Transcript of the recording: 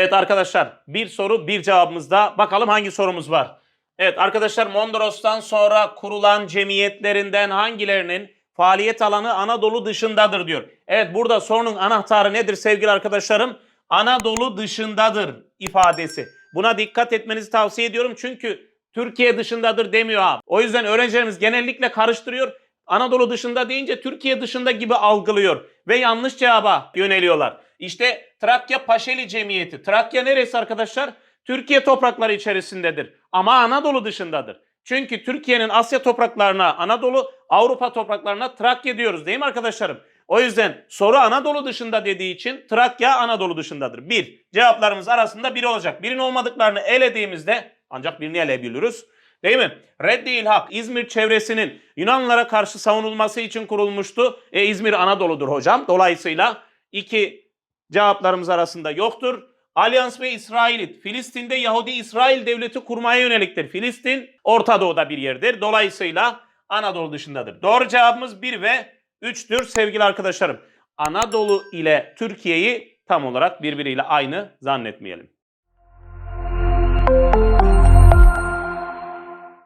Evet arkadaşlar bir soru bir cevabımızda. Bakalım hangi sorumuz var. Evet arkadaşlar Mondros'tan sonra kurulan cemiyetlerinden hangilerinin faaliyet alanı Anadolu dışındadır diyor. Evet burada sorunun anahtarı nedir sevgili arkadaşlarım? Anadolu dışındadır ifadesi. Buna dikkat etmenizi tavsiye ediyorum çünkü Türkiye dışındadır demiyor abi. O yüzden öğrencilerimiz genellikle karıştırıyor. Anadolu dışında deyince Türkiye dışında gibi algılıyor ve yanlış cevaba yöneliyorlar. İşte Trakya Paşeli Cemiyeti. Trakya neresi arkadaşlar? Türkiye toprakları içerisindedir ama Anadolu dışındadır. Çünkü Türkiye'nin Asya topraklarına Anadolu, Avrupa topraklarına Trakya diyoruz değil mi arkadaşlarım? O yüzden soru Anadolu dışında dediği için Trakya Anadolu dışındadır. Bir, cevaplarımız arasında biri olacak. Birinin olmadıklarını elediğimizde ancak birini eleyebiliyoruz. Değil mi? Reddi Hak İzmir çevresinin Yunanlılara karşı savunulması için kurulmuştu. E, İzmir Anadolu'dur hocam. Dolayısıyla iki cevaplarımız arasında yoktur. Alyans ve İsrailit. Filistin'de Yahudi İsrail devleti kurmaya yöneliktir. Filistin Orta Doğu'da bir yerdir. Dolayısıyla Anadolu dışındadır. Doğru cevabımız 1 ve 3'tür sevgili arkadaşlarım. Anadolu ile Türkiye'yi tam olarak birbiriyle aynı zannetmeyelim.